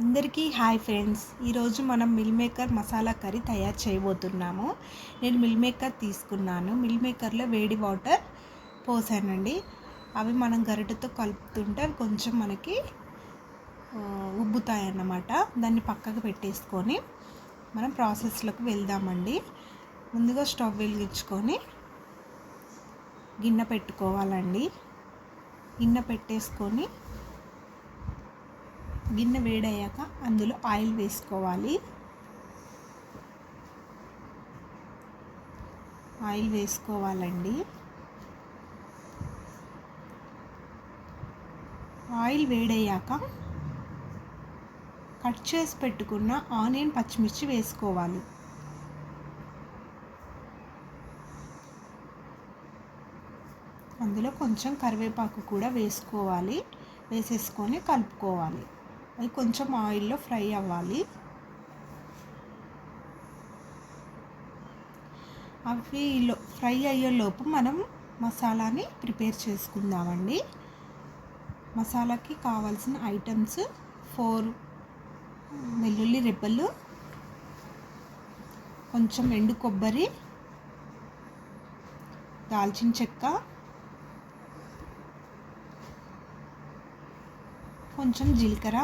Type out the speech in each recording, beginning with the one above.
అందరికీ hi friends. ఈరోజు మనం మిల్ మేకర్ మసాలా కర్రీ తయారు చేయబోతున్నాము. నేను మిల్ మేకర్ తీసుకున్నాను. మిల్ మేకర్లో వేడి వాటర్ పోసానండి. అవి మనం గరిటతో కలుపుతుంటే అవి కొంచెం మనకి ఉబ్బుతాయి అన్నమాట దాన్ని పక్కకు పెట్టేసుకొని మనం ప్రాసెస్లోకి వెళ్దామండి. ముందుగా స్టవ్ వెలిగించుకొని గిన్నె పెట్టుకోవాలండి. గిన్నె పెట్టేసుకొని గిన్నె వేడయ్యాక అందులో ఆయిల్ వేసుకోవాలి. ఆయిల్ వేసుకోవాలండి. ఆయిల్ వేడయ్యాక కట్ చేసి పెట్టుకున్న ఆనియన్ పచ్చిమిర్చి వేసుకోవాలి. అందులో కొంచెం కరివేపాకు కూడా వేసుకోవాలి. వేసేసుకొని కలుపుకోవాలి. అది కొంచెం ఆయిల్లో ఫ్రై అవ్వాలి. అవి ఫ్రై అయ్యేలోపు మనం మసాలాని ప్రిపేర్ చేసుకుందామండి. మసాలాకి కావాల్సిన ఐటమ్స్ ఫోర్ వెల్లుల్లి రెబ్బలు కొంచెం ఎండు కొబ్బరి దాల్చిన చెక్క కొంచెం జీలకర్ర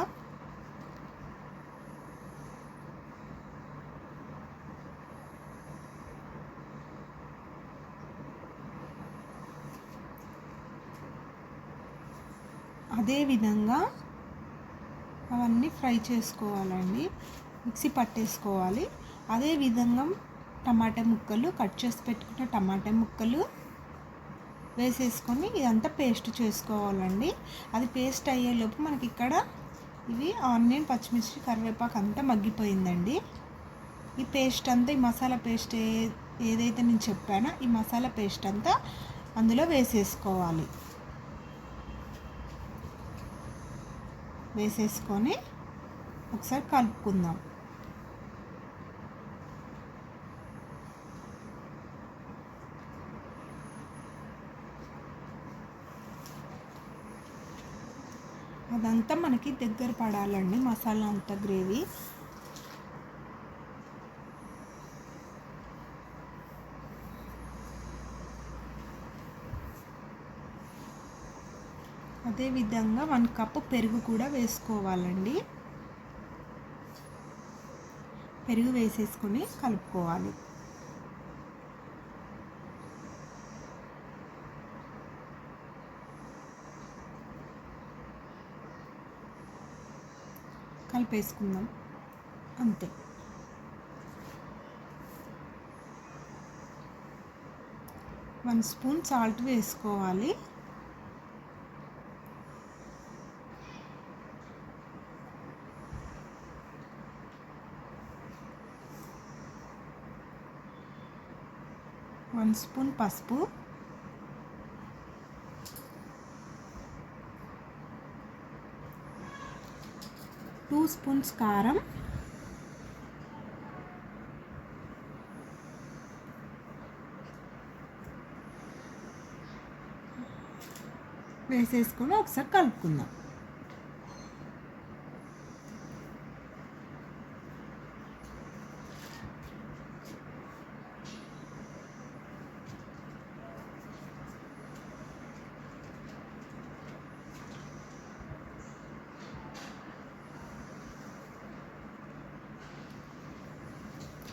అదేవిధంగా అవన్నీ ఫ్రై చేసుకోవాలండి. మిక్సీ పట్టేసుకోవాలి. అదేవిధంగా టమాటా ముక్కలు కట్ చేసి పెట్టుకున్న టమాటా ముక్కలు వేసేసుకొని ఇదంతా పేస్ట్ చేసుకోవాలండి. అది పేస్ట్ అయ్యేలోపు మనకి ఇక్కడ ఇవి ఆనియన్ పచ్చిమిర్చి కరివేపాకు అంతా మగ్గిపోయిందండి. ఈ పేస్ట్ అంతా ఈ మసాలా పేస్ట్ ఏ ఏదైతే నేను చెప్పానో ఈ మసాలా పేస్ట్ అంతా అందులో వేసేసుకోవాలి. వేసేసుకొని ఒకసారి కలుపుకుందాం. అదంతా మనకి దగ్గర పడాలండి మసాలా అంతా గ్రేవీ. అదేవిధంగా వన్ కప్ పెరుగు కూడా వేసుకోవాలండి. పెరుగు వేసేసుకొని కలుపుకోవాలి. కలిపేసుకుందాం. అంతే. వన్ స్పూన్ సాల్ట్ వేసుకోవాలి. వన్ స్పూన్ పసుపు. టూ స్పూన్స్ కారం. వేసేసుకొని ఒకసారి కలుపుకుందాం.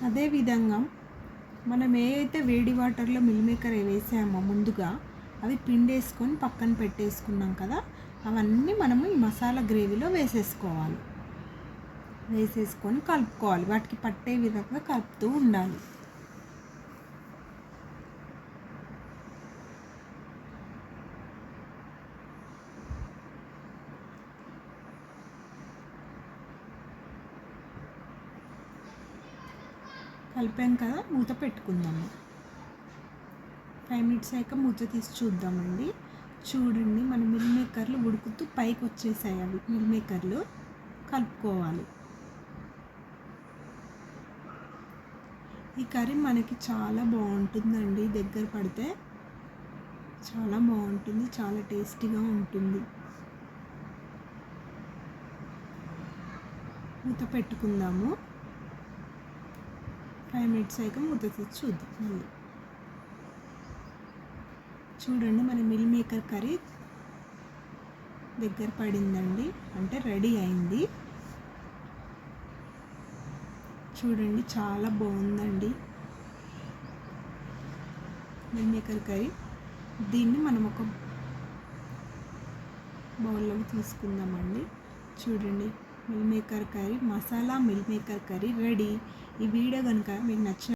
అదేవిధంగా మనం ఏ అయితే వేడి వాటర్లో మిల్మేకర్ వేసామో ముందుగా అవి పిండేసుకొని పక్కన పెట్టేసుకున్నాం కదా అవన్నీ మనము ఈ మసాలా గ్రేవీలో వేసేసుకోవాలి. వేసేసుకొని కలుపుకోవాలి. వాటికి పట్టే విధంగా కలుపుతూ ఉండాలి. కలిపాం కదా మూత పెట్టుకుందాము. ఫైవ్ మినిట్స్ అయ్యాక మూత తీసి చూద్దామండి. చూడండి మన మిల్ మేకర్లు ఉడుకుతూ పైకి వచ్చేసాయి అవి. మిల్ మేకర్లు కలుపుకోవాలి. ఈ కర్రీ మనకి చాలా బాగుంటుందండి. దగ్గర పడితే చాలా బాగుంటుంది చాలా టేస్టీగా ఉంటుంది. మూత పెట్టుకుందాము. ఫైవ్ మినిట్స్ అయ్యాక ముద్ద తెచ్చి చూద్దాం మళ్ళీ. చూడండి మన మిల్ మేకర్ కర్రీ దగ్గర పడిందండి. అంటే రెడీ అయింది. చూడండి చాలా బాగుందండి. Meal maker curry. దీన్ని మనం ఒక బౌల్లో తీసుకుందామండి. చూడండి meal maker curry masala meal maker curry ready. ఈ వీడియో కనుక మీకు నచ్చిన